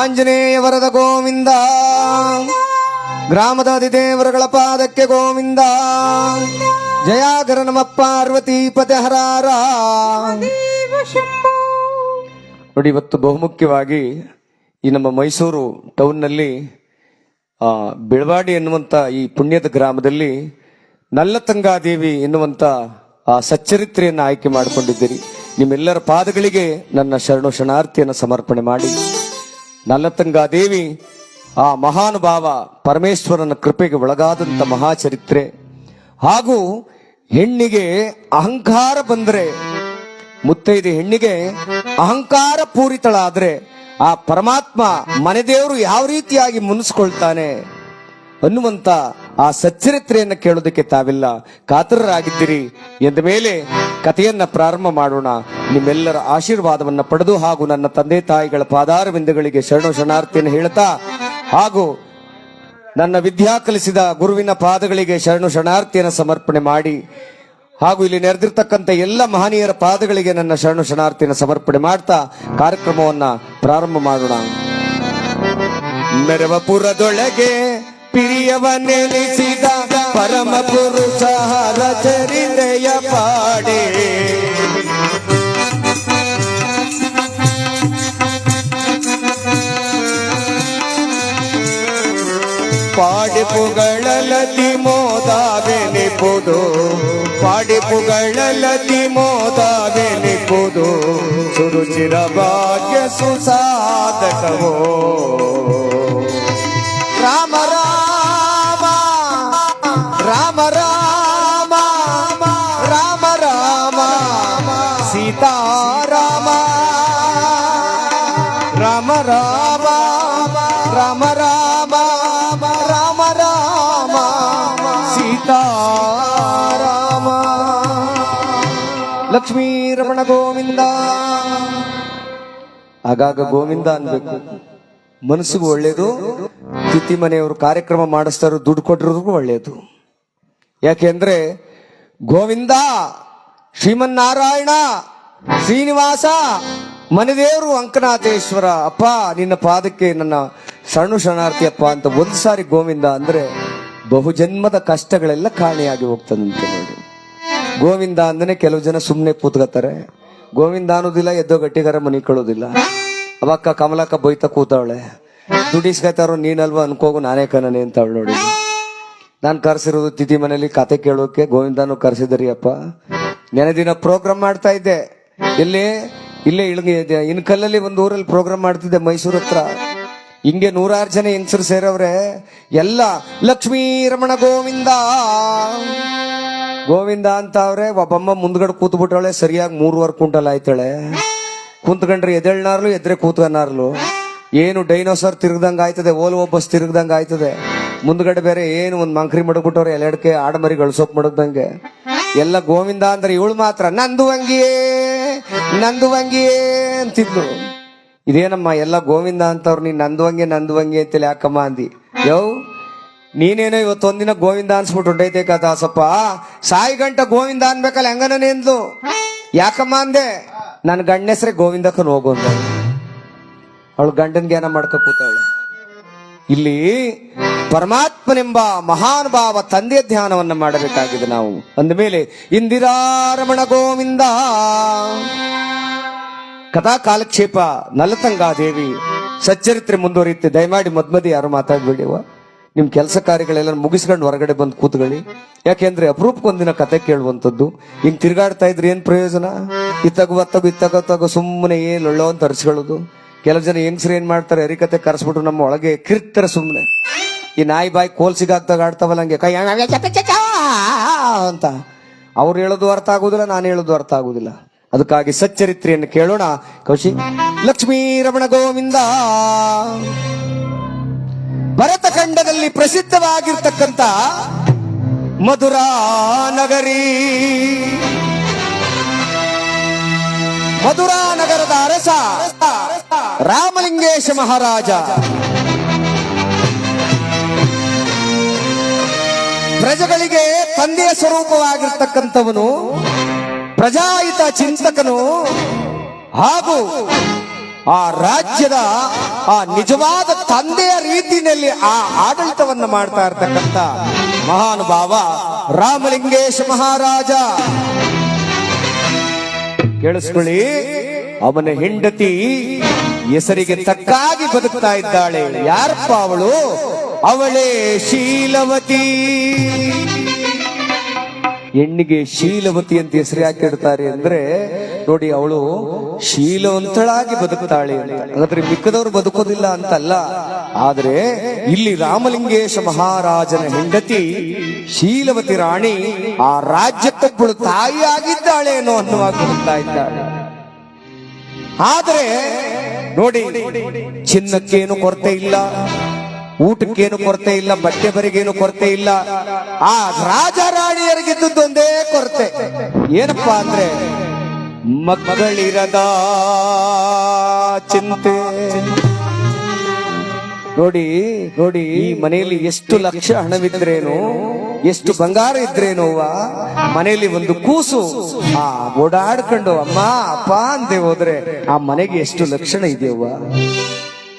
ಆಂಜನೇಯ ವರದ ಗೋವಿಂದ, ಗ್ರಾಮದ ಅಧಿದೇವರುಗಳ ಪಾದಕ್ಕೆ ಗೋವಿಂದ ಜಯಾಗರ ನಮ ಪಾರ್ವತಿ ಪದಹರಾರ ನೋಡಿ, ಇವತ್ತು ಬಹುಮುಖ್ಯವಾಗಿ ಈ ನಮ್ಮ ಮೈಸೂರು ಟೌನ್ನಲ್ಲಿ ಬೆಳವಾಡಿ ಎನ್ನುವಂತ ಈ ಪುಣ್ಯದ ಗ್ರಾಮದಲ್ಲಿ ನಲ್ಲತಂಗಾದೇವಿ ಎನ್ನುವಂತ ಆ ಸಚ್ಚರಿತ್ರೆಯನ್ನು ಆಯ್ಕೆ ಮಾಡಿಕೊಂಡಿದ್ದೀರಿ. ನಿಮ್ಮೆಲ್ಲರ ಪಾದಗಳಿಗೆ ನನ್ನ ಶರಣು ಶರಣಾರ್ಥಿಯನ್ನು ಸಮರ್ಪಣೆ ಮಾಡಿ. ನಲ್ಲತಂಗಾ ದೇವಿ, ಆ ಮಹಾನುಭಾವ ಪರಮೇಶ್ವರನ ಕೃಪೆಗೆ ಒಳಗಾದಂತ ಮಹಾಚರಿತ್ರೆ. ಹಾಗೂ ಹೆಣ್ಣಿಗೆ ಅಹಂಕಾರ ಬಂದರೆ, ಮುತ್ತೈದೆ ಹೆಣ್ಣಿಗೆ ಅಹಂಕಾರ ಪೂರಿತಳಾದರೆ, ಆ ಪರಮಾತ್ಮ ಮನೆದೇವರು ಯಾವ ರೀತಿಯಾಗಿ ಮುನಿಸ್ಕೊಳ್ತಾನೆ ಅನ್ನುವಂತ ಆ ಸಚ್ಚರಿತ್ರೆಯನ್ನು ಕೇಳೋದಕ್ಕೆ ತಾವೆಲ್ಲ ಕಾತರರಾಗಿದ್ದೀರಿ. ಎಂದ ಮೇಲೆ ಕಥೆಯನ್ನ ಪ್ರಾರಂಭ ಮಾಡೋಣ. ನಿಮ್ಮೆಲ್ಲರ ಆಶೀರ್ವಾದವನ್ನ ಪಡೆದು ಹಾಗೂ ನನ್ನ ತಂದೆ ತಾಯಿಗಳ ಪಾದಾರ ಬಿಂದುಗಳಿಗೆ ಶರಣು ಶರಣಾರ್ಥಿಯನ್ನು ಹೇಳ್ತಾ ಹಾಗೂ ನನ್ನ ವಿದ್ಯಾ ಕಲಿಸಿದ ಗುರುವಿನ ಪಾದಗಳಿಗೆ ಶರಣು ಶರಣಾರ್ಥಿಯನ್ನು ಸಮರ್ಪಣೆ ಮಾಡಿ, ಹಾಗೂ ಇಲ್ಲಿ ನೆರೆದಿರ್ತಕ್ಕಂಥ ಎಲ್ಲ ಮಹನೀಯರ ಪಾದಗಳಿಗೆ ನನ್ನ ಶರಣು ಶರಣಾರ್ಥಿಯನ್ನು ಸಮರ್ಪಣೆ ಮಾಡ್ತಾ ಕಾರ್ಯಕ್ರಮವನ್ನ ಪ್ರಾರಂಭ ಮಾಡೋಣ. ಮೆರವಪುರದೊಳಗೆ ಪಿರಿಯವ ನೆಲೆಸಿದ ಪರಮ ಪುರುಷ ಚರಿತೆಯ ಪಾಡೆ. ಪಾಡಿ ಪಾಡಿಪುಗಳಲತಿ ಮೋದಾವೆನಿಪುದು ಪಾಡಿ. ಪುಗಳಲತಿ ಮೋದಾವೆನಿಪುದು ಸುರುಚಿರ ಭಾಗ್ಯ ಸುಸಾಧಕವೋ. ರಾಮ ರಾಮ ರಾಮ ರಾಮ ರಾಮ ರಾಮ ಸೀತಾರಾಮ ರಾಮ ರಾಮ ರಾಮ ರಾಮ ರಾಮ ರಾಮ ಸೀತಾರಾಮ ಲಕ್ಷ್ಮೀ ರಮಣ ಗೋವಿಂದ ಆಗಾಗ ಗೋವಿಂದ ಅನ್ಬೇಕು ಮನಸ್ಸಿಗೂ ಒಳ್ಳೆಯದು ತಿಥಿ ಮನೆಯವರು ಕಾರ್ಯಕ್ರಮ ಮಾಡಿಸ್ತಾರೋ ದುಡ್ಡು ಕೊಟ್ಟಿರೋದಕ್ಕೂ ಒಳ್ಳೇದು. ಯಾಕೆಂದ್ರೆ ಗೋವಿಂದ, ಶ್ರೀಮನ್ನಾರಾಯಣ, ಶ್ರೀನಿವಾಸ, ಮನೆದೇವರು ಅಂಕನಾಥೇಶ್ವರ, ಅಪ್ಪ, ನಿನ್ನ ಪಾದಕ್ಕೆ ನನ್ನ ಸಣ್ಣ ಶರಣಾರ್ಥಿ ಅಪ್ಪ ಅಂತ ಒಂದು ಸಾರಿ ಗೋವಿಂದ ಅಂದ್ರೆ ಬಹುಜನ್ಮದ ಕಷ್ಟಗಳೆಲ್ಲ ಕಾಣೆಯಾಗಿ ಹೋಗ್ತದಂತೆ ನೋಡಿ. ಗೋವಿಂದ ಅಂದನೆ ಕೆಲವು ಜನ ಸುಮ್ಮನೆ ಕೂತ್ಕೋತಾರೆ ಗೋವಿಂದ ಅನ್ನೋದಿಲ್ಲ, ಎದ್ದೋ ಗಟ್ಟಿಗಾರ ಮನೆ ಕಳೋದಿಲ್ಲ. ಅವಕ್ಕ ಕಮಲಕ್ಕ ಬೈತ ಕೂತವಳೆ. ದುಡಿಸ್ಕೊತಾರೋ ನೀನಲ್ವಾ ಅನ್ಕೋಗು ನಾನೇ ಕಣನೆ ಅಂತ ನೋಡಿ. ನಾನು ಕರ್ಸಿರೋದು ತಿಥಿ ಮನೇಲಿ ಕತೆ ಕೇಳೋಕೆ, ಗೋವಿಂದನು ಕರ್ಸಿದ್ರಿ ಅಪ್ಪ. ನೆನೆ ದಿನ ಪ್ರೋಗ್ರಾಮ್ ಮಾಡ್ತಾ ಇದ್ದೆ. ಇಲ್ಲಿ, ಇಲ್ಲೇ ಇನ್ ಕಲ್ಲಲ್ಲಿ ಒಂದು ಊರಲ್ಲಿ ಪ್ರೋಗ್ರಾಮ್ ಮಾಡ್ತಿದ್ದೆ ಮೈಸೂರು ಹತ್ರ. ಹಿಂಗೆ ನೂರಾರು ಜನ ಹೆಂಗಸರು ಸೇರವ್ರೆ. ಎಲ್ಲ, ಲಕ್ಷ್ಮೀ ರಮಣ ಗೋವಿಂದ. ಗೋವಿಂದ ಅಂತ ಅವ್ರೆ, ಒಬ್ಬಮ್ಮ ಮುಂದ್ಗಡೆ ಕೂತ್ ಬಿಟ್ಟವಳೆ ಸರಿಯಾಗಿ ಮೂರುವರೆ ಕುಂಟಲ್ ಆಯ್ತಾಳೆ. ಕುಂತ್ಕೊಂಡ್ರೆ ಎದ್ದೇಳ್ನಾರ್ಲು, ಎದ್ರೆ ಕೂತ್ಕನಾರ್ಲು ಏನು ಡೈನೋಸಾರ್ ತಿರುಗ್ದಂಗ ಆಯ್ತದೆ ಓಲ್ ಒಬ್ಬಸ್ ತಿರುಗ್ದಂಗ ಆಯ್ತದೆ. ಮುಂದ್ಗಡೆ ಬೇರೆ ಏನು ಒಂದ್ ಮಂಕ್ರಿ ಮಡಗ್ಬಿಟ್ಟವ್ರೆ ಎಲೆಡ್ಕೆ ಆಡಮರಿ ಗಳಸೋಪ್ ಮಡಗ್ದಂಗೆ. ಎಲ್ಲ ಗೋವಿಂದ ಅಂದ್ರೆ ಇವಳು ಮಾತ್ರ, ನಂದು ಅಂಗಿಯೇ ನಂದು ಅಂಗಿಯೇ ಅಂತಿದ್ಲು. ಇದೇನಮ್ಮ, ಎಲ್ಲ ಗೋವಿಂದ ಅಂತವ್ರು, ನೀನ್ ನಂದುವಂಗೆ ನಂದುವಂಗೆ ಅಂತೇಳಿ ಯಾಕಮ್ಮ ಅಂದಿ. ಯೋ, ನೀನೇನೋ ಇವತ್ತೊಂದಿನ ಗೋವಿಂದ ಅನ್ಸ್ಬಿಟ್ಟು ಹೊಂಟೈತೆ ದಾಸಪ್ಪ ಸಾಯಿ ಗಂಟ ಗೋವಿಂದ ಅನ್ಬೇಕಲ್ಲ ಹೆಂಗನ ಎಂದ್ಲು? ಯಾಕಮ್ಮ ಅಂದೆ? ನನ್ನ ಗಂಡ ಹೆಸ್ರೆ ಗೋವಿಂದಕ್ಕನ್ ಹೋಗು ಅಂದ ಅವಳು ಗಂಡನ್ ಜ್ಞಾನ ಮಾಡ್ಕೊ ಕೂತವಳು. ಇಲ್ಲಿ ಪರಮಾತ್ಮನೆಂಬ ಮಹಾನುಭಾವ ತಂದೆಯ ಧ್ಯಾನವನ್ನು ಮಾಡಬೇಕಾಗಿದೆ ನಾವು. ಅಂದಮೇಲೆ, ಇಂದಿರಾರಮಣ ಗೋವಿಂದ. ಕಥಾ ಕಾಲಕ್ಷೇಪ ನಲತಂಗಾದೇವಿ ಸಚ್ಚರಿತ್ರೆ ಮುಂದುವರಿಯುತ್ತೆ. ದಯಮಾಡಿ ಮದ್ಮದಿ ಯಾರು ಮಾತಾಡ್ಬೇಡಿವ ನಿಮ್ ಕೆಲಸ ಕಾರ್ಯಗಳೆಲ್ಲ ಮುಗಿಸ್ಕೊಂಡು ಹೊರಗಡೆ ಬಂದು ಕೂತ್ಕೊಳ್ಳಿ. ಯಾಕೆಂದ್ರೆ ಅಪರೂಪಕ್ಕೊಂದಿನ ಕತೆ ಕೇಳುವಂಥದ್ದು. ಹಿಂಗ್ ತಿರುಗಾಡ್ತಾ ಇದ್ರೆ ಏನ್ ಪ್ರಯೋಜನ? ಇತ್ತಗು ಅತ್ತಗು ಇತ್ತಗ ತಗು ಸುಮ್ಮನೆ ಏನ್ ಒಳ್ಳೋ ಅಂತ ಅರ್ಸ್ಕೊಳ್ಳೋದು. ಕೆಲವು ಜನ ಹೆಂಗಸ್ರು ಏನ್ ಮಾಡ್ತಾರೆ ಹರಿಕತೆ ಕರೆಸ್ಬಿಟ್ಟು ನಮ್ಮ ಒಳಗೆ ಕಿರ್ತಾರೆ ಸುಮ್ಮನೆ ಈ ನಾಯಿ ಬಾಯಿ ಕೋಲ್ ಸಿಗಾಕ್ದಾಗ ಆಡ್ತಾವಲ್ಲ ಹಂಗೆ, ಕೈ ಅಂತ ಅವ್ರು ಹೇಳೋದು ಅರ್ಥ ಆಗುದಿಲ್ಲ ನಾನು ಹೇಳೋದು ಅರ್ಥ ಆಗುದಿಲ್ಲ ಅದಕ್ಕಾಗಿ ಸಚ್ಚರಿತ್ರೆಯನ್ನು ಕೇಳೋಣ ಕೌಶಿ ಲಕ್ಷ್ಮೀ ರಮಣ ಗೋವಿಂದ ಭರತ ಖಂಡದಲ್ಲಿ ಪ್ರಸಿದ್ಧವಾಗಿರ್ತಕ್ಕಂಥ ಮಧುರಾ ನಗರಿ ಮಧುರಾ ನಗರದ ಅರಸ ರಾಮಲಿಂಗೇಶ ಮಹಾರಾಜ. ಪ್ರಜೆಗಳಿಗೆ ತಂದೆಯ ಸ್ವರೂಪವಾಗಿರ್ತಕ್ಕಂಥವನು ಪ್ರಜಾಹಿತ ಚಿಂತಕನು ಹಾಗೂ ಆ ರಾಜ್ಯದ ಆ ನಿಜವಾದ ತಂದೆಯ ರೀತಿಯಲ್ಲಿ ಆ ಆಡಳಿತವನ್ನು ಮಾಡ್ತಾ ಇರ್ತಕ್ಕಂಥ ಮಹಾನುಭಾವ ರಾಮಲಿಂಗೇಶ ಮಹಾರಾಜ. ಕೇಳಿಸ್ಕೊಳ್ಳಿ, ಅವನ ಹೆಂಡತಿ ಹೆಸರಿಗೆ ತಕ್ಕಾಗಿ ಬದುಕ್ತಾ ಇದ್ದಾಳೆ. ಯಾರಪ್ಪ ಅವಳು? ಅವಳೇ ಶೀಲವತಿ. ಹೆಣ್ಣಿಗೆ ಶೀಲವತಿ ಅಂತ ಹೆಸರು ಯಾಕೆ ಇಡ್ತಾರೆ ಅಂದ್ರೆ, ನೋಡಿ ಅವಳು ಶೀಲವಂತಳಾಗಿ ಬದುಕುತ್ತಾಳೆ ಅಂದ್ರೆ ಮಿಕ್ಕದವ್ರು ಬದುಕೋದಿಲ್ಲ ಅಂತಲ್ಲ. ಆದ್ರೆ ಇಲ್ಲಿ ರಾಮಲಿಂಗೇಶ ಮಹಾರಾಜನ ಹೆಂಡತಿ ಶೀಲವತಿ ರಾಣಿ ಆ ರಾಜ್ಯಕ್ಕೊಬ್ಬಳು ತಾಯಿಯಾಗಿದ್ದಾಳೆ ಅನ್ನೋ ಅನ್ನುವಾಗ ಬರ್ತಾ ಇದ್ದಾಳೆ. ಆದ್ರೆ, ನೋಡಿ, ಚಿನ್ನಕ್ಕೇನು ಕೊರತೆ ಇಲ್ಲ. ಊಟಕ್ಕೇನು ಕೊರತೆ ಇಲ್ಲ ಬಟ್ಟೆ ಬರಿಗೇನು ಕೊರತೆ ಇಲ್ಲ. ಆ ರಾಜ ರಾಣಿಯರಿಗಿದ್ದೊಂದೇ ಕೊರತೆ. ಏನಪ್ಪಾ ಅಂದ್ರೆ ಮಕ್ಕಳಿರದ ಚಿಂತೆ. ನೋಡಿ ನೋಡಿ, ಈ ಮನೆಯಲ್ಲಿ ಎಷ್ಟು ಲಕ್ಷ ಹಣವಿದ್ರೇನು, ಎಷ್ಟು ಬಂಗಾರ ಇದ್ರೇನೋವ ಮನೆಯಲ್ಲಿ ಒಂದು ಕೂಸು. ಆ ಓಡಾಡ್ಕೊಂಡು, ಅಮ್ಮ, ಅಪ್ಪ ಅಂತೆ ಹೋದ್ರೆ ಆ ಮನೆಗೆ ಎಷ್ಟು ಲಕ್ಷಣ ಇದೆಯವ್ವ?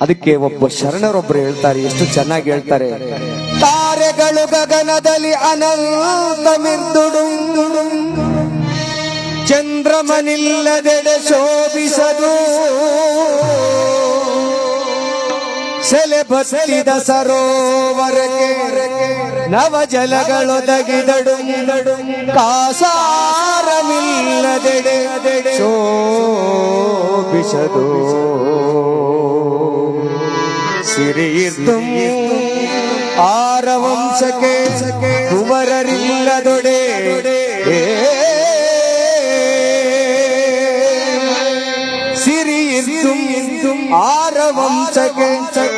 ಅದಕ್ಕೆ ಒಬ್ಬ ಶರಣರೊಬ್ಬರು ಹೇಳ್ತಾರೆ, ಎಷ್ಟು ಚೆನ್ನಾಗಿ ಹೇಳ್ತಾರೆ. ತಾರೆಗಳು ಗಗನದಲ್ಲಿ ಅನಂತ ಮಿರ್ದುಡು ಚಂದ್ರಮನಿಲ್ಲದೆಡೆ ಶೋಭಿಸದು. ಸೆಲೆ ಬಸಲಿದ ಸರೋವರಕ್ಕೆ ನವ ಜಲಗಳೊದಗಿದಡು ಕಾಸಾರಮಿಲ್ಲದೆಡೆ ಶೋಭಿಸದು. ಸಿರಿಯಿರ್ದು ಆರವಂಶಕ್ಕೆ ಕುವರರಿಲ್ಲದೊಡೆ ಸಿರಿಯಿರ್ದು ಆರವಂಶಕ್ಕೆ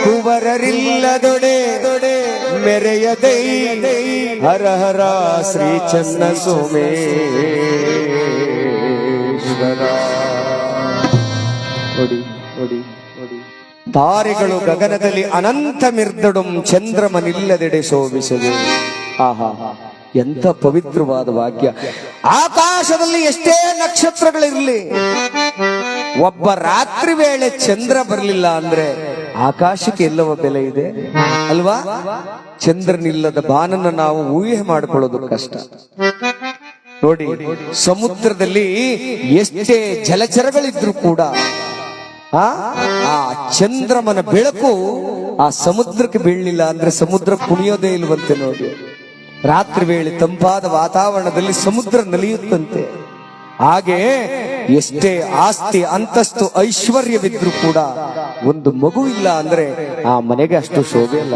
ಕುವರರಿಲ್ಲದೊಡೆ ಮೆರೆಯದೈ ಹರ ಹರ ಶ್ರೀ ಚನ್ನ ಸೋಮೇಶ್ವರ ತಾರೆಗಳು ಗಗನದಲ್ಲಿ ಅನಂತ ಮಿರ್ದಡುಂ ಚಂದ್ರಮನಿಲ್ಲದೆಡೆ ಶೋಭಿಸದು. ಆಹಾ, ಎಂಥ ಪವಿತ್ರವಾದ ವಾಕ್ಯ. ಆಕಾಶದಲ್ಲಿ ಎಷ್ಟೇ ನಕ್ಷತ್ರಗಳಿರಲಿ, ಒಬ್ಬ ರಾತ್ರಿ ವೇಳೆ ಚಂದ್ರ ಬರಲಿಲ್ಲ ಅಂದ್ರೆ ಆಕಾಶಕ್ಕೆ ಎಲ್ಲವ ಬೆಲೆ ಇದೆ? ಅಲ್ವಾ? ಚಂದ್ರನಿಲ್ಲದ ಬಾನನ್ನ ನಾವು ಊಹೆ ಮಾಡಿಕೊಳ್ಳೋದು ಕಷ್ಟ. ನೋಡಿ, ಸಮುದ್ರದಲ್ಲಿ ಎಷ್ಟೇ ಜಲಚರಗಳಿದ್ರು ಕೂಡ ಆ? ಆ ಚಂದ್ರಮನ ಬೆಳಕು ಆ ಸಮುದ್ರಕ್ಕೆ ಬೀಳಲಿಲ್ಲ ಅಂದ್ರೆ ಸಮುದ್ರ ಕುಣಿಯೋದೇ ಇಲ್ವಂತೆ ನೋಡಿ. ರಾತ್ರಿ ವೇಳೆ ತಂಪಾದ ವಾತಾವರಣದಲ್ಲಿ ಸಮುದ್ರ ನಲಿಯುತ್ತಂತೆ. ಹಾಗೆ ಎಷ್ಟೇ ಆಸ್ತಿ, ಅಂತಸ್ತು, ಐಶ್ವರ್ಯವಿದ್ರು ಕೂಡ ಒಂದು ಮಗು ಇಲ್ಲ ಅಂದ್ರೆ ಆ ಮನೆಗೆ ಅಷ್ಟು ಶೋಭೆ ಅಲ್ಲ.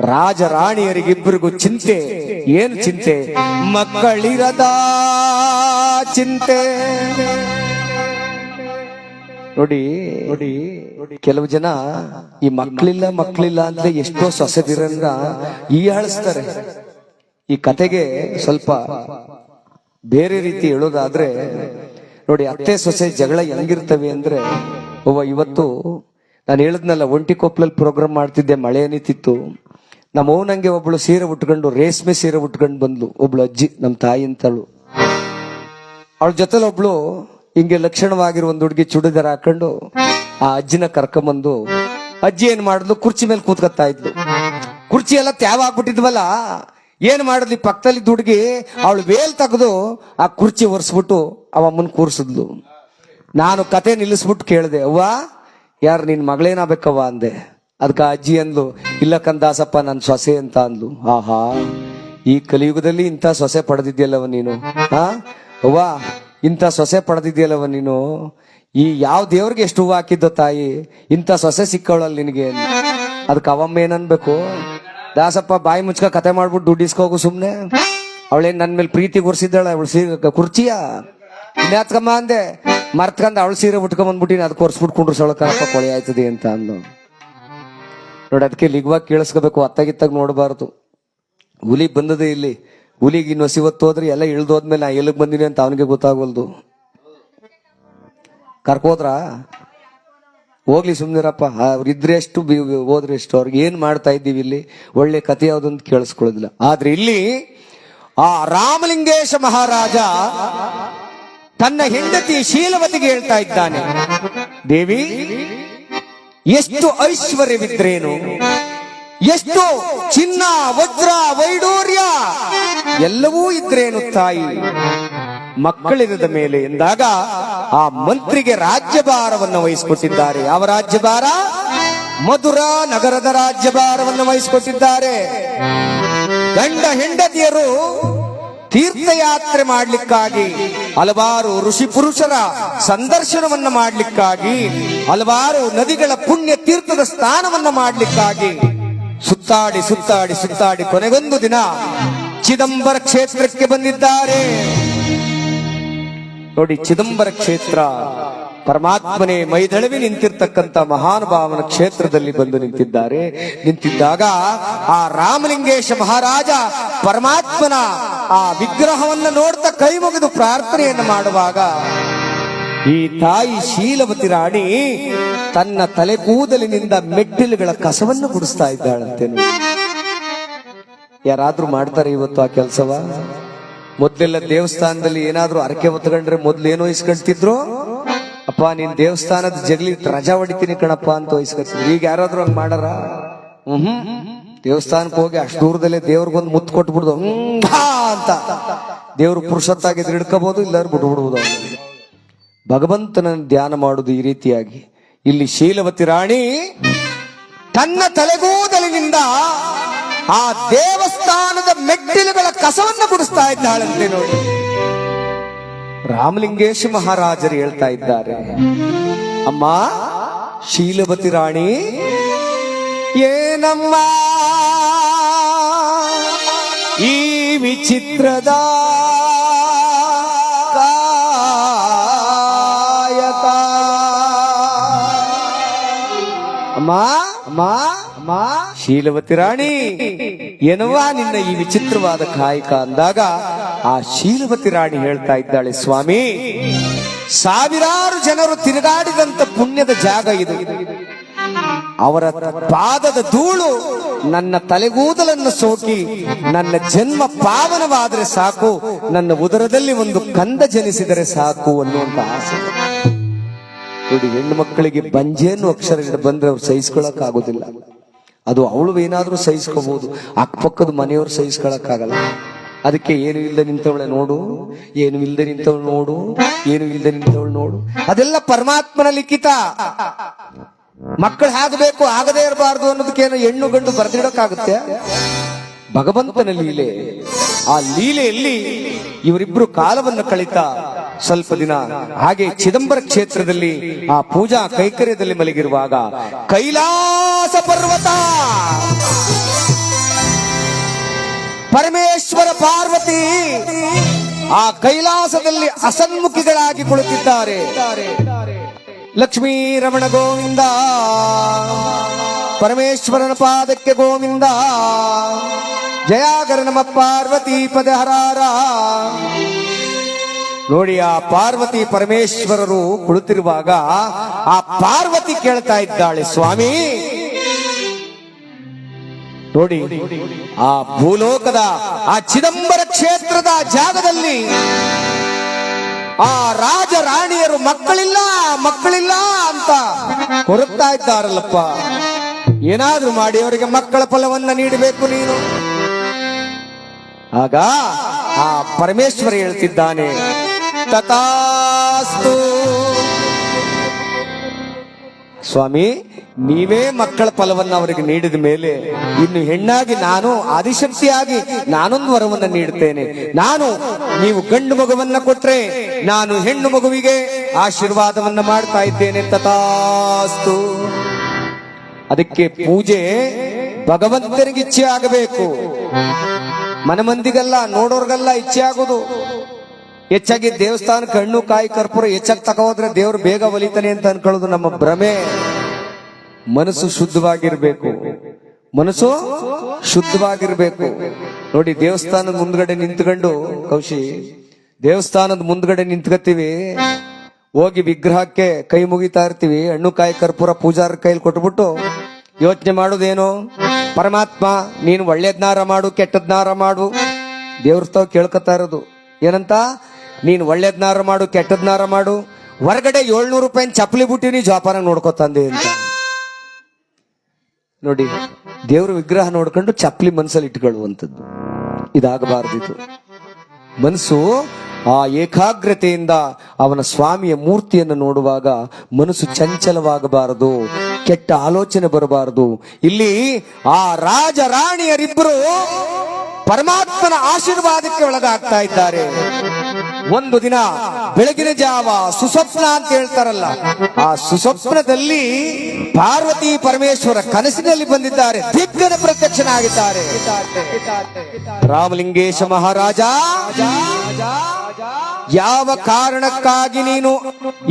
ರಾಜ ರಾಣಿಯರಿಗಿಬ್ಬರಿಗೂ ಚಿಂತೆ. ಏನು ಚಿಂತೆ? ಮಕ್ಕಳಿರದ ಚಿಂತೆ. ನೋಡಿ ನೋಡಿ ಕೆಲವು ಜನ ಈ ಮಕ್ಕಳಿಲ್ಲ ಮಕ್ಕಳಿಲ್ಲ ಅಂದ್ರೆ ಎಷ್ಟೋ ಸೊಸೆದಿರನ್ನ ಈ ಆಳಿಸ್ತಾರೆ ಈ ಕತೆಗೆ ಸ್ವಲ್ಪ ಬೇರೆ ರೀತಿ ಹೇಳೋದಾದ್ರೆ ನೋಡಿ ಅತ್ತೆ ಸೊಸೆ ಜಗಳ ಹೆಂಗಿರ್ತವೆ ಅಂದ್ರೆ ಒಬ್ಬ ಇವತ್ತು ನಾನು ಹೇಳದ್ನಲ್ಲ ಒಂಟಿ ಕೊಪ್ಪಲಲ್ಲಿ ಪ್ರೋಗ್ರಾಮ್ ಮಾಡ್ತಿದ್ದೆ ಮಳೆ ಅನಿತಿತ್ತು. ನಮ್ಮ ಅವನಂಗೆ ಒಬ್ಳು ಸೀರೆ ಉಟ್ಕೊಂಡು ರೇಷ್ಮೆ ಸೀರೆ ಉಟ್ಕೊಂಡು ಬಂದ್ಲು. ಒಬ್ಳು ಅಜ್ಜಿ ನಮ್ಮ ತಾಯಿ ಅಂತಳು. ಅವಳ ಜೊತೆಲಿ ಒಬ್ಳು ಹಿಂಗೆ ಲಕ್ಷಣವಾಗಿರುವ ಒಂದು ಹುಡುಗಿ ಚುಡಿದಾರ ಹಾಕೊಂಡು ಆ ಅಜ್ಜಿನ ಕರ್ಕೊಂಬಂದು ಅಜ್ಜಿ ಏನ್ ಮಾಡಿದ್ಲು? ಕುರ್ಚಿ ಮೇಲೆ ಕೂತ್ಕತ್ತಾ ಇದ್ಲು. ಕುರ್ಚಿ ಎಲ್ಲ ತ್ಯಾವ ಆಗ್ಬಿಟ್ಟಿದ್ವಲ್ಲ, ಏನ್ ಮಾಡಿದ್ಲಿ? ಪಕ್ಕದಲ್ಲಿ ಹುಡುಗಿ ಅವಳು ವೇಲ್ ತೆಗೆದು ಆ ಕುರ್ಚಿ ಒರೆಸ್ಬಿಟ್ಟು ಅವ ಕೂರಿಸಿದ್ಲು ಕೂರ್ಸಿದ್ಲು. ನಾನು ಕತೆ ನಿಲ್ಲಿಸ್ಬಿಟ್ಟು ಕೇಳಿದೆ, ಅವ್ವ, ಯಾರು ನಿನ್ ಮಗಳೇನಾಗಬೇಕವ್ವ ಅಂದೆ. ಅದಕ್ಕೆ ಅಜ್ಜಿ ಅಂದ್ಲು, ಇಲ್ಲ ಕಂದಾಸಪ್ಪ ನನ್ನ ಸೊಸೆ ಅಂತ ಅಂದ್ಲು. ಆಹಾ, ಈ ಕಲಿಯುಗದಲ್ಲಿ ಇಂಥ ಸೊಸೆ ಪಡೆದಿದ್ಯಲ್ಲವ ನೀನು ಹಾ ಅವ್ವ ಇಂಥ ಸೊಸೆ ಪಡೆದಿದ್ದೀಯಲ್ಲವ ನೀನು? ಈ ಯಾವ ದೇವ್ರಿಗೆ ಎಷ್ಟು ಹೂವು ಹಾಕಿದ್ದ ತಾಯಿ? ಇಂಥ ಸೊಸೆ ಸಿಕ್ಕವಳಲ್ಲ ನಿನಗೆ ಅದಕ್ಕೆ ಅವಮ್ಮ ಏನನ್ಬೇಕು? ದಾಸಪ್ಪ ಬಾಯಿ ಮುಚ್ಕ ಕತೆ ಮಾಡ್ಬಿಟ್ಟು ದುಡ್ಡು ಇಸ್ಕೋಗು ಸುಮ್ನೆ. ಅವಳೇನು ನನ್ನ ಮೇಲೆ ಪ್ರೀತಿ ಕೊರ್ಸಿದ್ದಾಳ? ಅವಳು ಸೀರೆ ಕುರ್ಚಿಯ? ಇನ್ಯಾತ್ಕಮ್ಮ ಅಂದೆ. ಮರ್ತ್ಕಂದ ಅವಳು ಸೀರೆ ಉಟ್ಕೊಂಡ್ ಬಂದ್ಬಿಟ್ಟಿನಿ, ಅದಕ್ಕೆ ಒರ್ಸ್ಬಿಟ್ಟು ಸೊಳಕಪ್ಪ ಕೊಳೆ ಆಯ್ತದೆ ಅಂತ ಅಂದು. ನೋಡಿ, ಅದಕ್ಕೆ ಲಿಗ್ವಾಗಿ ಕೇಳಿಸ್ಕೋಬೇಕು ಅತ್ತಾಗಿತ್ತಾಗ ನೋಡಬಾರ್ದು. ಹುಲಿ ಬಂದದೆ ಇಲ್ಲಿ. ಹುಲಿಗೆ ಇನ್ನು ಸಿವತ್ತು ಹೋದ್ರೆ ಎಲ್ಲ ಇಳ್ದೋದ್ಮೇಲೆ ನಾ ಎಲ್ಲಿಗೆ ಬಂದಿನಿ ಅಂತ ಅವನಿಗೆ ಗೊತ್ತಾಗೋಲ್ದು. ಕರ್ಕೋದ್ರ ಹೋಗ್ಲಿ ಸುಮ್ನಿರಪ್ಪ. ಅವ್ರಿದ್ರೆ ಎಷ್ಟು ಹೋದ್ರೆ ಎಷ್ಟು? ಅವ್ರಿಗೆ ಏನ್ ಮಾಡ್ತಾ ಇದ್ದೀವಿ ಇಲ್ಲಿ? ಒಳ್ಳೆ ಕಥೆ ಯಾವ್ದು ಅಂತ ಕೇಳಿಸ್ಕೊಳ್ಳೋದಿಲ್ಲ. ಆದ್ರೆ ಇಲ್ಲಿ ಆ ರಾಮಲಿಂಗೇಶ ಮಹಾರಾಜ ತನ್ನ ಹೆಂಡತಿ ಶೀಲವತಿಗೆ ಹೇಳ್ತಾ ಇದ್ದಾನೆ. ದೇವಿ, ಎಷ್ಟು ಐಶ್ವರ್ಯವಿದ್ರೇನು? ಎಷ್ಟು ಚಿನ್ನ, ವಜ್ರ, ವೈಡೂರ್ಯ ಎಲ್ಲವೂ ಇದ್ರೇನು ತಾಯಿ? ಮಕ್ಕಳಿರದ ಮೇಲೆ ಎಂದಾಗ ಆ ಮಂತ್ರಿಗೆ ರಾಜ್ಯಭಾರವನ್ನು ವಹಿಸಿಕೊಟ್ಟಿದ್ದಾರೆ. ಯಾವ ರಾಜ್ಯಭಾರ? ಮಧುರ ನಗರದ ರಾಜ್ಯಭಾರವನ್ನು ವಹಿಸಿಕೊಟ್ಟಿದ್ದಾರೆ. ಗಂಡ ಹೆಂಡತಿಯರು ತೀರ್ಥಯಾತ್ರೆ ಮಾಡಲಿಕ್ಕಾಗಿ, ಹಲವಾರು ಋಷಿ ಪುರುಷರ ಸಂದರ್ಶನವನ್ನ ಮಾಡಲಿಕ್ಕಾಗಿ, ಹಲವಾರು ನದಿಗಳ ಪುಣ್ಯ ತೀರ್ಥದ ಸ್ಥಾನವನ್ನು ಮಾಡಲಿಕ್ಕಾಗಿ ಸುತ್ತಾಡಿ ಸುತ್ತಾಡಿ ಸುತ್ತಾಡಿ ಕೊನೆಗೊಂದು ದಿನ ಚಿದಂಬರ ಕ್ಷೇತ್ರಕ್ಕೆ ಬಂದಿದ್ದಾರೆ. ನೋಡಿ, ಚಿದಂಬರ ಕ್ಷೇತ್ರ ಪರಮಾತ್ಮನೇ ಮೈದಳವಿ ನಿಂತಿರ್ತಕ್ಕಂಥ ಮಹಾನುಭಾವನ ಕ್ಷೇತ್ರದಲ್ಲಿ ಬಂದು ನಿಂತಿದ್ದಾರೆ. ನಿಂತಿದ್ದಾಗ ಆ ರಾಮಲಿಂಗೇಶ ಮಹಾರಾಜ ಪರಮಾತ್ಮನ ಆ ವಿಗ್ರಹವನ್ನ ನೋಡ್ತಾ ಕೈ ಮುಗಿದು ಪ್ರಾರ್ಥನೆಯನ್ನು ಮಾಡುವಾಗ ಈ ತಾಯಿ ಶೀಲವತಿ ರಾಣಿ ತನ್ನ ತಲೆ ಕೂದಲಿನಿಂದ ಮೆಟ್ಟಿಲುಗಳ ಕಸವನ್ನು ಗುಡಿಸ್ತಾ ಇದ್ದಾಳಂತೆ. ಯಾರಾದ್ರೂ ಮಾಡ್ತಾರೆ ಇವತ್ತು ಆ ಕೆಲಸವ? ಮೊದ್ಲೆಲ್ಲ ದೇವಸ್ಥಾನದಲ್ಲಿ ಏನಾದ್ರೂ ಅರಕೆ ಹೊತ್ಕೊಂಡ್ರೆ ಮೊದ್ಲೇನೋ ಇಸ್ಕೊಳ್ತಿದ್ರು ಅಪ್ಪ, ನೀನ್ ದೇವಸ್ಥಾನದ ಜಗಲಿ ರಜಾ ಹೊಡಿತೀನಿ ಕಣಪ್ಪ ಅಂತ ವಹಿಸ್ಕೊಳ್ತಿದ್ರು ಈಗ ಯಾರಾದ್ರೂ ಹಂಗ್ ಮಾಡಾರ? ಹ್ಮ್ ದೇವಸ್ಥಾನಕ್ಕೆ ಹೋಗಿ ಅಷ್ಟು ದೂರದಲ್ಲೇ ದೇವ್ರಿಗೊಂದು ಮುತ್ತು ಕೊಟ್ಬಿಡ್ದು, ಹ್ಮ್ ಅಂತ. ದೇವ್ರು ಪುರುಷತ್ತಾಗಿದ್ರೆ ಹಿಡ್ಕೋಬಹುದು ಇಲ್ಲಾರು ಬಿಟ್ಬಿಡ್ಬೋದು ಅವ್ನಿಗೆ. ಭಗವಂತನ ಧ್ಯಾನ ಮಾಡುವುದು ಈ ರೀತಿಯಾಗಿ ಇಲ್ಲಿ ಶೀಲವತಿ ರಾಣಿ ತನ್ನ ತಲೆಗೂದಲಿನಿಂದ ಆ ದೇವಸ್ಥಾನದ ಮೆಟ್ಟಿಲುಗಳ ಕಸವನ್ನು ಗುಡಿಸ್ತಾ ಇದ್ದಾಳಂತೆ ನೋಡಿ ರಾಮಲಿಂಗೇಶ ಮಹಾರಾಜರು ಹೇಳ್ತಾ ಇದ್ದಾರೆ, ಅಮ್ಮ, ಶೀಲವತಿ ರಾಣಿ, ಏನಮ್ಮ ಈ ವಿಚಿತ್ರದ ಶೀಲವತಿ ರಾಣಿ, ಎನ್ನುವ ನಿನ್ನ ಈ ವಿಚಿತ್ರವಾದ ಕಾಯಕ ಅಂದಾಗ ಆ ಶೀಲವತಿ ರಾಣಿ ಹೇಳ್ತಾ ಇದ್ದಾಳೆ, ಸ್ವಾಮಿ, ಸಾವಿರಾರು ಜನರು ತಿರುಗಾಡಿದಂತ ಪುಣ್ಯದ ಜಾಗ ಇದು. ಅವರ ಪಾದದ ಧೂಳು ನನ್ನ ತಲೆಗೂದಲನ್ನು ಸೋಕಿ, ನನ್ನ ಜನ್ಮ ಪಾವನವಾದರೆ ಸಾಕು, ನನ್ನ ಉದರದಲ್ಲಿ ಒಂದು ಕಂದ ಜನಿಸಿದರೆ ಸಾಕು ಅನ್ನುವಂತ ಆಸೆ. ನೋಡಿ, ಹೆಣ್ಣು ಮಕ್ಕಳಿಗೆ ಬಂಜೆ ಅನ್ನೋ ಅಕ್ಷರ ಬಂದ್ರೆ ಅವ್ರು ಸಹಿಸ್ಕೊಳಕ್ ಆಗೋದಿಲ್ಲ ಅದು ಅವಳು ಏನಾದ್ರೂ ಸಹಿಸ್ಕೋಬಹುದು ಅಕ್ಕಪಕ್ಕದ ಮನೆಯವ್ರು ಸಹಿಸ್ಕೊಳಕ್ಕಾಗಲ್ಲ. ಅದಕ್ಕೆ ಏನು ಇಲ್ಲದೆ ನಿಂತವಳೆ ನೋಡು, ಏನು ಇಲ್ಲದೆ ನಿಂತವಳು ನೋಡು, ಏನು ಇಲ್ಲದೆ ನಿಂತವಳು ನೋಡು. ಅದೆಲ್ಲ ಪರಮಾತ್ಮನ ಲಿಖಿತ. ಮಕ್ಕಳು ಆಗಬೇಕು ಆಗದೇ ಇರಬಾರ್ದು ಅನ್ನೋದಕ್ಕೇನು ಹೆಣ್ಣು ಗಂಡು ಬರ್ದಿಡಕ್ಕಾಗುತ್ತೆ. ಭಗವಂತನ ಲೀಲೆ ಆ ಲೀಲೆಯಲ್ಲಿ ಇವರಿಬ್ರು ಕಾಲವನ್ನು ಕಳೀತಾ ಸ್ವಲ್ಪ ದಿನ ಹಾಗೆ ಚಿದಂಬರ ಕ್ಷೇತ್ರದಲ್ಲಿ ಆ ಪೂಜಾ ಕೈಕರ್ಯದಲ್ಲಿ ಮಲಗಿರುವಾಗ ಕೈಲಾಸ ಪರ್ವತ. ಪರಮೇಶ್ವರ ಪಾರ್ವತಿ ಆ ಕೈಲಾಸದಲ್ಲಿ ಅಸನ್ಮುಖಿಗಳಾಗಿ ಕುಳಿತಿದ್ದಾರೆ. ಲಕ್ಷ್ಮೀ ರಮಣ ಗೋವಿಂದ. ಪರಮೇಶ್ವರನ ಪಾದಕ್ಕೆ ಗೋವಿಂದ. ಜಯಾಗರ ನಮ್ಮ ಪಾರ್ವತಿ ಪದಹರಾರ ನೋಡಿ, ಆ ಪಾರ್ವತಿ ಪರಮೇಶ್ವರರು ಕುಳಿತಿರುವಾಗ ಆ ಪಾರ್ವತಿ ಕೇಳ್ತಾ ಇದ್ದಾಳೆ, ಸ್ವಾಮಿ. ನೋಡಿ, ಆ ಭೂಲೋಕದ, ಆ ಚಿದಂಬರ ಕ್ಷೇತ್ರದ ಜಾಗದಲ್ಲಿ ಆ ರಾಜ ರಾಣಿಯರು ಮಕ್ಕಳಿಲ್ಲ ಮಕ್ಕಳಿಲ್ಲ ಅಂತ ಕೊರಗ್ತಾ ಇದ್ದಾರಲ್ಲಪ್ಪ. ಏನಾದ್ರೂ ಮಾಡಿ ಅವರಿಗೆ ಮಕ್ಕಳ ಫಲವನ್ನ ನೀಡಬೇಕು ನೀನು. ಆಗ ಆ ಪರಮೇಶ್ವರ ಹೇಳ್ತಿದ್ದಾನೆ, ತಥಾಸ್ತು. ಸ್ವಾಮಿ, ನೀವೇ ಮಕ್ಕಳ ಫಲವನ್ನು ಅವರಿಗೆ ನೀಡಿದ ಮೇಲೆ ಇನ್ನು ಹೆಣ್ಣಾಗಿ ನಾನು ಆದಿಶಕ್ತಿಯಾಗಿ ನಾನೊಂದು ವರವನ್ನು ನೀಡುತ್ತೇನೆ. ನಾನು ನೀವು ಗಂಡು ಮಗುವನ್ನ ಕೊಟ್ರೆ ನಾನು ಹೆಣ್ಣು ಮಗುವಿಗೆ ಆಶೀರ್ವಾದವನ್ನ ಮಾಡ್ತಾ ಇದ್ದೇನೆ, ತಥಾಸ್ತು. ಅದಕ್ಕೆ ಪೂಜೆ ಭಗವಂತನಿಗೆ ಇಚ್ಛೆ ಆಗಬೇಕು. ಮನಮಂದಿಗೆಲ್ಲ, ನೋಡೋರ್ಗೆಲ್ಲ ಇಚ್ಛೆ ಆಗೋದು. ಹೆಚ್ಚಾಗಿ ದೇವಸ್ಥಾನ ಕಣ್ಣು, ಕಾಯಿ ಕರ್ಪೂರ ಹೆಚ್ಚಾಗಿ ತಗೋದ್ರೆ ದೇವ್ರು ಬೇಗ ಒಲಿತಾನೆ ಅಂತ ಅನ್ಕೊಳ್ಳೋದು ನಮ್ಮ ಭ್ರಮೆ. ಮನಸ್ಸು ಶುದ್ಧವಾಗಿರ್ಬೇಕು. ಮನಸ್ಸು ಶುದ್ಧವಾಗಿರ್ಬೇಕು. ನೋಡಿ, ದೇವಸ್ಥಾನದ ಮುಂದ್ಗಡೆ ನಿಂತ್ಕೊಂಡು, ಕೌಶಿ, ದೇವಸ್ಥಾನದ ಮುಂದ್ಗಡೆ ನಿಂತ್ಕತ್ತೀವಿ. ಹೋಗಿ ವಿಗ್ರಹಕ್ಕೆ ಕೈ ಮುಗಿತಾ ಇರ್ತೀವಿ. ಹಣ್ಣು, ಕಾಯಿ, ಕರ್ಪೂರ ಪೂಜಾರ ಕೈಲಿ ಕೊಟ್ಬಿಟ್ಟು ಯೋಚನೆ ಮಾಡೋದೇನು? ಪರಮಾತ್ಮ, ನೀನು ಒಳ್ಳೇದ್ನಾರ ಮಾಡು, ಕೆಟ್ಟದ್ನಾರ ಮಾಡು. ದೇವ್ರ ತಾವ್ ಕೇಳ್ಕೊತಾ ಇರೋದು. ಏನಂತ? ನೀನು ಒಳ್ಳೇದ್ನಾರ ಮಾಡು, ಕೆಟ್ಟದ್ನಾರ ಮಾಡು. ಹೊರಗಡೆ ಏಳ್ನೂರು ರೂಪಾಯಿ ಚಪ್ಪಲಿ ಬುಟ್ಟಿನಿ ಜೋಪಾನ ನೋಡ್ಕೊತಂದೆ ಅಂತ. ನೋಡಿ, ದೇವ್ರ ವಿಗ್ರಹ ನೋಡ್ಕೊಂಡು ಚಪ್ಪಲಿ ಮನಸ್ಸಲ್ಲಿ ಇಟ್ಕೊಳ್ಳುವಂಥದ್ದು. ಇದಾಗಬಾರ್ದಿತ್ತು ಮನಸ್ಸು ಆ ಏಕಾಗ್ರತೆಯಿಂದ ಅವನ ಸ್ವಾಮಿಯ ಮೂರ್ತಿಯನ್ನು ನೋಡುವಾಗ ಮನಸ್ಸು ಚಂಚಲವಾಗಬಾರದು, ಕೆಟ್ಟ ಆಲೋಚನೆ ಬರಬಾರದು. ಇಲ್ಲಿ ಆ ರಾಜ ರಾಣಿಯರಿಬ್ಬರು ಪರಮಾತ್ಮನ ಆಶೀರ್ವಾದಕ್ಕೆ ಒಳಗಾಗ್ತಾ ಇದ್ದಾರೆ. ಒಂದು ದಿನ ಬೆಳಗಿನ ಜಾವ ಸುಸ್ವಪ್ನ ಅಂತ ಹೇಳ್ತಾರಲ್ಲ, ಆ ಸುಸ್ವಪ್ನದಲ್ಲಿ ಪಾರ್ವತಿ ಪರಮೇಶ್ವರ ಕನಸಿನಲ್ಲಿ ಬಂದಿದ್ದಾರೆ, ದಿಗ್ಗನ ಪ್ರತ್ಯಕ್ಷನಾಗಿದ್ದಾರೆ. ರಾಮಲಿಂಗೇಶ ಮಹಾರಾಜ, ಯಾವ ಕಾರಣಕ್ಕಾಗಿ ನೀನು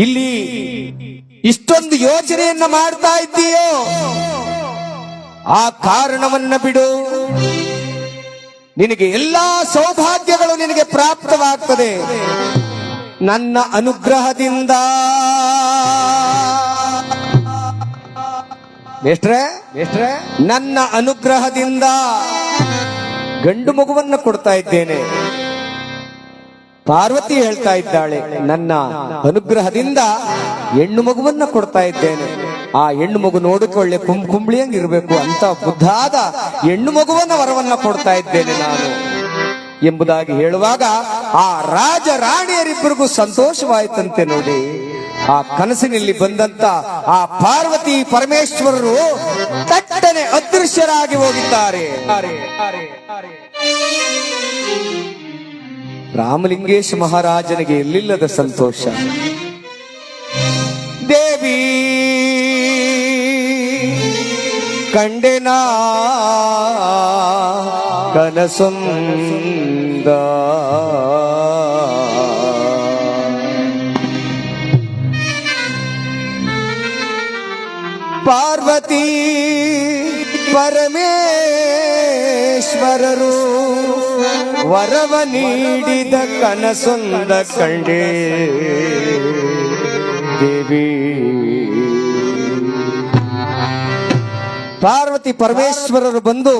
ಇಲ್ಲಿ ಇಷ್ಟೊಂದು ಯೋಚನೆಯನ್ನ ಮಾಡ್ತಾ ಇದ್ದೀಯೋ? ಆ ಕಾರಣವನ್ನ ಬಿಡು. ನಿನಗೆ ಎಲ್ಲಾ ಸೌಭಾಗ್ಯಗಳು ನಿನಗೆ ಪ್ರಾಪ್ತವಾಗ್ತದೆ. ನನ್ನ ಅನುಗ್ರಹದಿಂದ. ಮೇಷ್ಟ್ರೆ ಮೇಷ್ಟ್ರೆ, ನನ್ನ ಅನುಗ್ರಹದಿಂದ ಗಂಡು ಮಗುವನ್ನು ಕೊಡ್ತಾ ಇದ್ದೇನೆ. ಪಾರ್ವತಿ ಹೇಳ್ತಾ ಇದ್ದಾಳೆ, ನನ್ನ ಅನುಗ್ರಹದಿಂದ ಹೆಣ್ಣು ಮಗುವನ್ನ ಕೊಡ್ತಾ ಇದ್ದೇನೆ. ಆ ಹೆಣ್ಣು ಮಗು ನೋಡಕ್ಕೆ ಒಳ್ಳೆ ಕುಂ ಕುಂಬಳಿಯಂಗೆ ಇರಬೇಕು ಅಂತ ಬುದ್ಧಾದ ಹೆಣ್ಣು ಮಗುವನ್ನ ವರವನ್ನ ಕೊಡ್ತಾ ಇದ್ದೇನೆ ನಾನು. ಎಂಬುದಾಗಿ ಹೇಳುವಾಗ ಆ ರಾಜ ರಾಣಿಯರಿಬ್ಬರಿಗೂ ಸಂತೋಷವಾಯಿತಂತೆ ನೋಡಿ. ಆ ಕನಸಿನಲ್ಲಿ ಬಂದಂತ ಆ ಪಾರ್ವತಿ ಪರಮೇಶ್ವರರು ತಟ್ಟನೆ ಅದೃಶ್ಯರಾಗಿ ಹೋಗಿದ್ದಾರೆ. ರಾಮಲಿಂಗೇಶ್ ಮಹಾರಾಜನಿಗೆ ಎಲ್ಲಿಲ್ಲದ ಸಂತೋಷ. ದೇವಿ ಕಂಡೆನಾ ಕನಸೊಂದ. ಪಾರ್ವತಿ ಪರಮೇಶ್ವರರು ವರವ ನೀಡಿದ ಕನಸುಂದ ಕಂಡೆ. ದೇವಿ. ಪಾರ್ವತಿ ಪರಮೇಶ್ವರರು ಬಂದು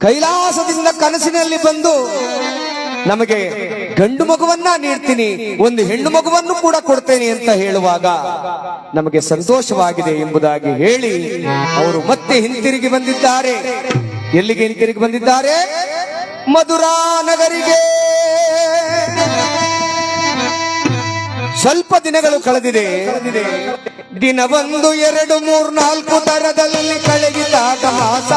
ಕೈಲಾಸದಿಂದ ಕನಸಿನಲ್ಲಿ ಬಂದು ನಮಗೆ ಗಂಡು ಮಗುವನ್ನ ನೀಡ್ತೀನಿ, ಒಂದು ಹೆಣ್ಣು ಮಗುವನ್ನು ಕೂಡ ಕೊಡ್ತೇನೆ ಅಂತ ಹೇಳುವಾಗ ನಮಗೆ ಸಂತೋಷವಾಗಿದೆ ಎಂಬುದಾಗಿ ಹೇಳಿ ಅವರು ಮತ್ತೆ ಹಿಂತಿರುಗಿ ಬಂದಿದ್ದಾರೆ. ಎಲ್ಲಿಗೆ ಹಿಂತಿರುಗಿ ಬಂದಿದ್ದಾರೆ? ಮಧುರಾ ನಗರಿಗೆ ಸ್ವಲ್ಪ ದಿನಗಳು ಕಳೆದಿದೆ. ದಿನ ಒಂದು, ಎರಡು, ಮೂರು, ನಾಲ್ಕು ತರದಲ್ಲಿ ಕಳೆದಿದ್ದ ಮಾಸ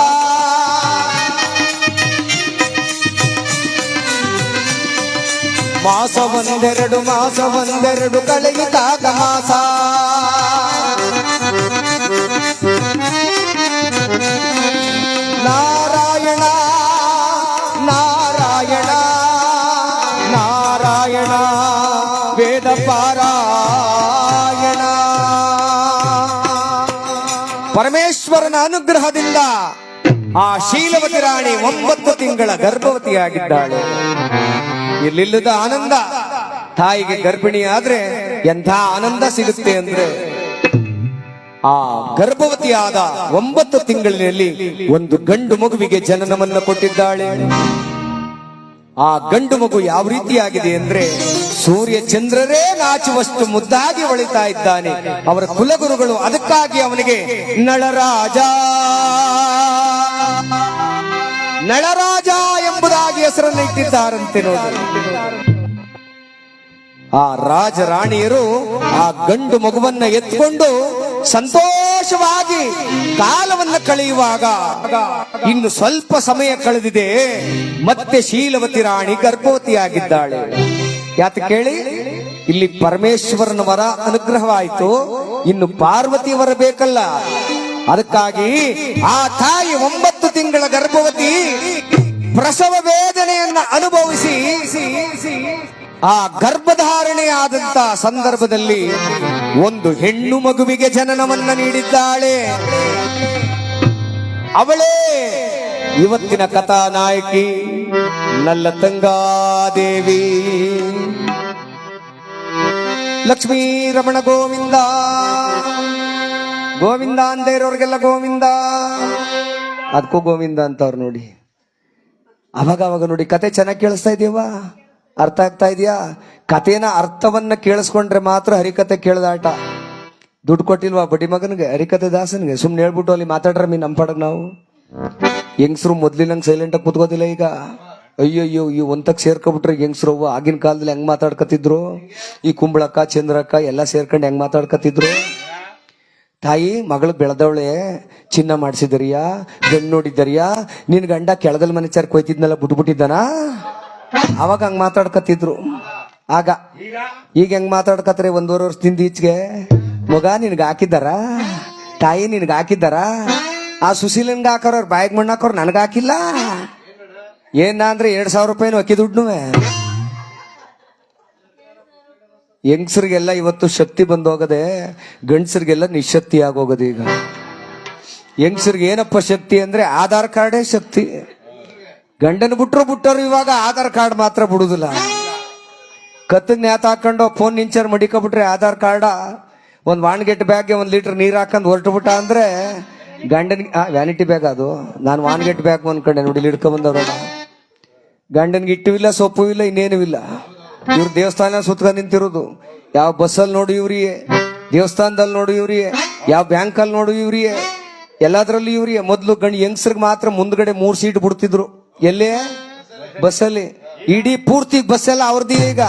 ಮಾಸ ಒಂದೆರಡು ಮಾಸ ಒಂದೆರಡು ಕಳೆಗಿದಾಗ ಮಾಸ ಪರಮೇಶ್ವರನ ಅನುಗ್ರಹದಿಂದ ಆ ಶೀಲವತಿ ರಾಣಿ ಒಂಬತ್ತು ತಿಂಗಳ ಗರ್ಭವತಿಯಾಗಿದ್ದಾಳೆ. ಇಲ್ಲಿಲ್ಲದ ಆನಂದ ತಾಯಿಗೆ ಗರ್ಭಿಣಿ ಆದ್ರೆ ಎಂಥ ಆನಂದ ಸಿಗುತ್ತೆ ಅಂದ್ರೆ ಆ ಗರ್ಭವತಿಯಾದ ಒಂಬತ್ತು ತಿಂಗಳಿನಲ್ಲಿ ಒಂದು ಗಂಡು ಮಗುವಿಗೆ ಜನನವನ್ನು ಕೊಟ್ಟಿದ್ದಾಳೆ. ಆ ಗಂಡು ಮಗು ಯಾವ ರೀತಿಯಾಗಿದೆ ಅಂದ್ರೆ ಸೂರ್ಯ ಚಂದ್ರರೇ ನಾಚುವಷ್ಟು ಮುದ್ದಾಗಿ ಒಳಿತಾ ಇದ್ದಾನೆ. ಅವರ ಕುಲಗುರುಗಳು ಅದಕ್ಕಾಗಿ ಅವನಿಗೆ ನಳರಾಜ. ನಳರಾಜ ಎಂಬುದಾಗಿ ಹೆಸರನ್ನು ಇಟ್ಟಿದ್ದಾರಂತೆ ನೋಡಿ. ಆ ರಾಜ ರಾಣಿಯರು ಆ ಗಂಡು ಮಗುವನ್ನ ಎತ್ಕೊಂಡು ಸಂತೋಷವಾಗಿ ಕಾಲವನ್ನ ಕಳೆಯುವಾಗ ಇನ್ನು ಸ್ವಲ್ಪ ಸಮಯ ಕಳೆದಿದೆ. ಮತ್ತೆ ಶೀಲವತಿ ರಾಣಿ ಗರ್ಭವತಿಯಾಗಿದ್ದಾಳೆ. ಯಾತ ಕೇಳಿ? ಇಲ್ಲಿ ಪರಮೇಶ್ವರನ ವರ ಅನುಗ್ರಹವಾಯಿತು. ಇನ್ನು ಪಾರ್ವತಿ ವರ ಬೇಕಲ್ಲ. ಅದಕ್ಕಾಗಿ ಆ ತಾಯಿ ಒಂಬತ್ತು ತಿಂಗಳ ಗರ್ಭವತಿ ಪ್ರಸವ ವೇದನೆಯನ್ನ ಅನುಭವಿಸಿ, ಆ ಗರ್ಭಧಾರಣೆಯಾದಂತ ಸಂದರ್ಭದಲ್ಲಿ ಒಂದು ಹೆಣ್ಣು ಮಗುವಿಗೆ ಜನನವನ್ನ ನೀಡಿದ್ದಾಳೆ. ಅವಳೇ ಇವತ್ತಿನ ಕಥಾ ನಾಯಕಿ ನಲ್ಲತಂಗಾದೇವಿ ಲಕ್ಷ್ಮೀ ರಮಣ ಗೋವಿಂದ. ಗೋವಿಂದ ಅಂದೇ ಇರೋರ್ಗೆಲ್ಲ ಗೋವಿಂದ. ಅದಕ್ಕೂ ಗೋವಿಂದ ಅಂತವ್ರು ನೋಡಿ. ಅವಾಗ ಅವಾಗ ನೋಡಿ ಕತೆ ಚೆನ್ನಾಗಿ ಕೇಳಿಸ್ತಾ ಇದೀವ ಅರ್ಥ ಆಗ್ತಾ ಇದೆಯಾ? ಕಥೆನ ಅರ್ಥವನ್ನ ಕೇಳಿಸ್ಕೊಂಡ್ರೆ ಮಾತ್ರ ಹರಿಕತೆ ಕೇಳ್ದಾಟ. ದುಡ್ಡು ಕೊಟ್ಟಿಲ್ವಾ ಬಡ್ಡಿ ಮಗನಿಗೆ? ಹರಿಕತೆ ದಾಸನಿಗೆ? ಸುಮ್ನೆ ಹೇಳ್ಬಿಟ್ಟು ಅಲ್ಲಿ ಮಾತಾಡ್ರ ಮೀ ನಮ್ಮ ಪಡಗ್ ನಾವು. ಹೆಂಗಸರು ಮೊದ್ಲಿನಂಗ್ ಸೈಲೆಂಟ್ ಆಗಿ ಕುತ್ಕೋದಿಲ್ಲ ಈಗ? ಅಯ್ಯೋ ಅಯ್ಯೋ ಈ ಒಂತಕ್ ಸೇರ್ಕೊಬಿಟ್ರೆ ಹೆಂಗಸರು? ಆಗಿನ ಕಾಲದಲ್ಲಿ ಹೆಂಗ್ ಮಾತಾಡ್ಕತಿದ್ರು ಈ ಕುಂಬಳಕ್ಕ, ಚಂದ್ರಕ್ಕ ಎಲ್ಲ ಸೇರ್ಕೊಂಡು ಹೆಂಗ್ ಮಾತಾಡ್ಕತಿದ್ರು ತಾಯಿ, ಮಗಳು ಬೆಳೆದವಳೆ, ಚಿನ್ನ ಮಾಡಿಸಿದರಿಯಾ, ಬೆಣ್ಣು ನೋಡಿದ್ದರಿಯಾ ನಿನ್ ಗಂಡ ಕೆಳದಲ್ಲಿ ಮನೆ ಚಾರ್ಕ್ ಹೋಯ್ತಿದ್ನಲ್ಲ ಬಿಟ್ಬಿಟ್ಟಿದ್ದಾನ ಅವಾಗ ಹಂಗ್ ಮಾತಾಡ್ಕತಿದ್ರು ಆಗ ಈಗ ಹೆಂಗ್ ಮಾತಾಡ್ಕತ್ರಿ ಒಂದೂವರೆ ವರ್ಷದಿಂದ ಈಚೆಗೆ? ಮಗ ನಿನ್ಗೆ ಹಾಕಿದ್ದಾರ? ತಾಯಿ ನಿನ್ಗೆ ಹಾಕಿದ್ದಾರ? ಆ ಸುಶೀಲನ್ಗೆ ಹಾಕೋರ್ ಬಾಯಿಗೆ ಮಣ್ಣು ಹಾಕೋರ್ ನನಗೆ ಹಾಕಿಲ್ಲ. ಏನ ಅಂದ್ರೆ ಎರಡ್ ಸಾವಿರ ರೂಪಾಯಿನೂ ಅಕ್ಕಿ ದುಡ್ಡು ಹೆಂಗಸರಿಗೆಲ್ಲ ಇವತ್ತು ಶಕ್ತಿ ಬಂದೋಗದೆ ಗಂಡಸರಿಗೆಲ್ಲ ನಿಶಕ್ತಿ ಆಗೋಗದೆ ಈಗ. ಹೆಂಗಸರಿಗೆ ಏನಪ್ಪ ಶಕ್ತಿ ಅಂದ್ರೆ ಆಧಾರ್ ಕಾರ್ಡೇ ಶಕ್ತಿ. ಗಂಡನ ಬಿಟ್ರು ಬಿಟ್ಟರು ಇವಾಗ ಆಧಾರ್ ಕಾರ್ಡ್ ಮಾತ್ರ ಬಿಡುದಿಲ್ಲ. ಕತ್ತ ನೇತ ಹಾಕೊಂಡು ಫೋನ್ ನಿಂಚರ್ ಮಡಿಕೊಬಿಟ್ರೆ ಆಧಾರ್ ಕಾರ್ಡ. ಒಂದು ವಾಣ್ಗೆಟ್ ಬ್ಯಾಗ್ಗೆ ಒಂದು ಲೀಟರ್ ನೀರು ಹಾಕೊಂಡು ಹೊರಟು ಬಿಟ್ಟ ಅಂದ್ರೆ ಗಂಡನಿಗೆ ವ್ಯಾನಿಟಿ ಬ್ಯಾಗ್ ಅದು. ನಾನು ವಾನ್ ಗೆಟ್ ಬ್ಯಾಗ್ ಅನ್ಕೊಂಡೆ ನೋಡಿ, ಇಲ್ಲಿ ಬಂದವ್ರಲ್ಲ ಗಂಡನ್ಗೆ ಇಟ್ಟು ಇಲ್ಲ, ಸೊಪ್ಪು ಇಲ್ಲ, ಇನ್ನೇನು ಇಲ್ಲ. ಇವ್ರು ದೇವಸ್ಥಾನ ಸುತ್ಕೊಂಡ್ ನಿಂತಿರೋದು. ಯಾವ ಬಸ್ಸಲ್ಲಿ ನೋಡು ಇವ್ರಿಯೇ ದೇವಸ್ಥಾನದಲ್ಲಿ ನೋಡು ಇವ್ರಿಯೇ ಯಾವ ಬ್ಯಾಂಕಲ್ಲಿ ನೋಡು ಇವ್ರಿಯೇ ಎಲ್ಲಾದ್ರಲ್ಲೂ ಇವ್ರಿಯೇ ಮೊದಲು ಗಂಡ ಹೆಂಗಸ್ರಿಗೆ ಮಾತ್ರ ಮುಂದ್ಗಡೆ ಮೂರು ಸೀಟ್ ಬಿಡ್ತಿದ್ರು. ಎಲ್ಲೇ? ಬಸ್ಸಲ್ಲಿ. ಇಡೀ ಪೂರ್ತಿ ಬಸ್ ಎಲ್ಲ ಅವ್ರದ್ದು ಈಗ.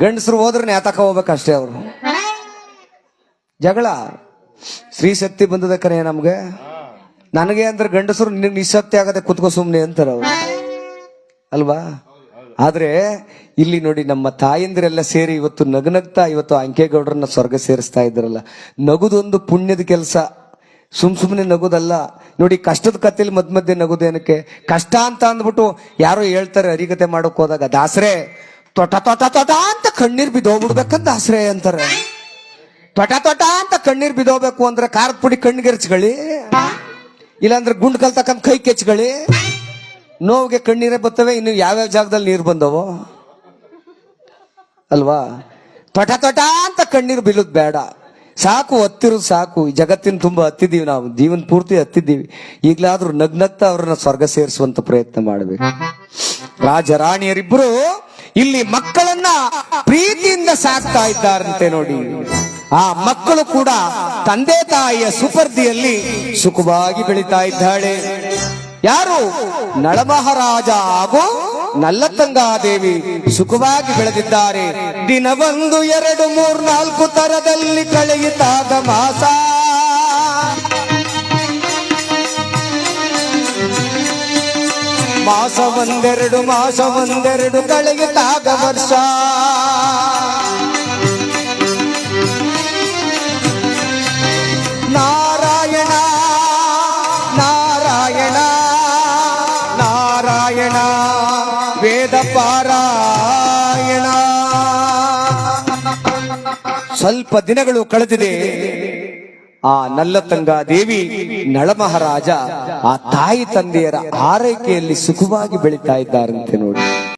ಗಂಡಸರು ಹೋದ್ರೆ ನೇತಾಕ ಹೋಗ್ಬೇಕಷ್ಟೇ ಅವರು. ಜಗಳ. ಸ್ತ್ರೀ ಶಕ್ತಿ ಬಂದದ ಕರೆ ನಮ್ಗೆ. ನನಗೆ ಅಂದ್ರೆ ಗಂಡಸರು ನಿನಗೆ ನಿಶಕ್ತಿ ಆಗದೆ ಕುತ್ಕೋ ಸುಮ್ನೆ ಅಂತಾರ ಅವ್ರು. ಅಲ್ವಾ? ಆದ್ರೆ ಇಲ್ಲಿ ನೋಡಿ ನಮ್ಮ ತಾಯಂದಿರೆಲ್ಲ ಸೇರಿ ಇವತ್ತು ನಗನಗ್ತಾ ಇವತ್ತು ಅಂಕೇಗೌಡರನ್ನ ಸ್ವರ್ಗ ಸೇರಿಸ್ತಾ ಇದ್ರಲ್ಲ. ನಗುದೊಂದು ಪುಣ್ಯದ ಕೆಲಸ. ಸುಮ್ ಸುಮ್ಮನೆ ನಗುದಲ್ಲ. ನೋಡಿ ಕಷ್ಟದ ಕತ್ತಲ್ಲಿ ಮಧ್ಯ ಮಧ್ಯೆ ನಗುದೇನಕ್ಕೆ ಕಷ್ಟ ಅಂತ ಅಂದ್ಬಿಟ್ಟು ಯಾರೋ ಹೇಳ್ತಾರೆ ಅರಿಗತೆ ಮಾಡೋಕ್ ಹೋದಾಗ ದಾಸರೆ ತೊಟ ತೊಟ ತೊಟ ಅಂತ ಕಣ್ಣೀರ್ ಬಿದ್ದೋಗ್ಬಿಡ್ಬೇಕಂತ ದಾಸರೆ ಅಂತಾರೆ. ತೊಟ ತೊಟ ಅಂತ ಕಣ್ಣೀರ್ ಬಿದ್ದೋಗ್ಬೇಕು ಅಂದ್ರೆ ಖಾರದ ಪುಡಿ ಕಣ್ಣಿಗೆ ಎರಚ್ಕೊಳ್ಳಿ ಇಲ್ಲಾಂದ್ರೆ ಗುಂಡ್ ಕಲ್ ತಕ್ಕಂತ ಕೈ ಕೆಚ್ಗಳಿ ನೋವಿಗೆ ಕಣ್ಣೀರೇ ಬರ್ತವೆ, ಇನ್ನು ಯಾವ್ಯಾವ ಜಾಗದಲ್ಲಿ ನೀರು ಬಂದವೋ? ಅಲ್ವಾ? ತೊಟ ತೊಟ ಅಂತ ಕಣ್ಣೀರು ಬೀಳುದ್ ಬೇಡ. ಸಾಕು, ಹತ್ತಿರೋದು ಸಾಕು. ಈ ಜಗತ್ತಿನ ತುಂಬಾ ಹತ್ತಿದ್ದೀವಿ ನಾವು. ಜೀವನ ಪೂರ್ತಿ ಹತ್ತಿದ್ದೀವಿ. ಈಗ್ಲಾದ್ರೂ ನಗ್ನತ್ತ ಅವ್ರನ್ನ ಸ್ವರ್ಗ ಸೇರಿಸುವಂತ ಪ್ರಯತ್ನ ಮಾಡಬೇಕು. ರಾಜ ರಾಣಿಯರಿಬ್ರು ಇಲ್ಲಿ ಮಕ್ಕಳನ್ನ ಪ್ರೀತಿಯಿಂದ ಸಾಕ್ತಾ ಇದ್ದಾರಂತೆ ನೋಡಿ. ಆ ಮಕ್ಕಳು ಕೂಡ ತಂದೆ ತಾಯಿಯ ಸುಪರ್ದಿಯಲ್ಲಿ ಸುಖವಾಗಿ ಬೆಳೀತಾ ಇದ್ದಾಳೆ. ಯಾರು? ನಳಮಹಾರಾಜ ಹಾಗೂ ನಲ್ಲತಂಗಾದೇವಿ ಸುಖವಾಗಿ ಬೆಳೆದಿದ್ದಾರೆ. ದಿನವೊಂದು ಎರಡು ಮೂರು ನಾಲ್ಕು ತರದಲ್ಲಿ ಕಳೆಯಿತಾದ ಮಾಸ. ಮಾಸ ಒಂದೆರಡು ಮಾಸ ಒಂದೆರಡು ಕಳೆಯಿತಾಗ ವರ್ಷ. ಸ್ವಲ್ಪ ದಿನಗಳು ಕಳೆದಿದೆ. ಆ ನಲ್ಲತಂಗಾ ದೇವಿ, ನಳಮಹಾರಾಜ, ಆ ತಾಯಿ ತಂದೆಯರ ಆರೈಕೆಯಲ್ಲಿ ಸುಖವಾಗಿ ಬೆಳೀತಾ ಇದ್ದಾರಂತೆ ನೋಡಿ.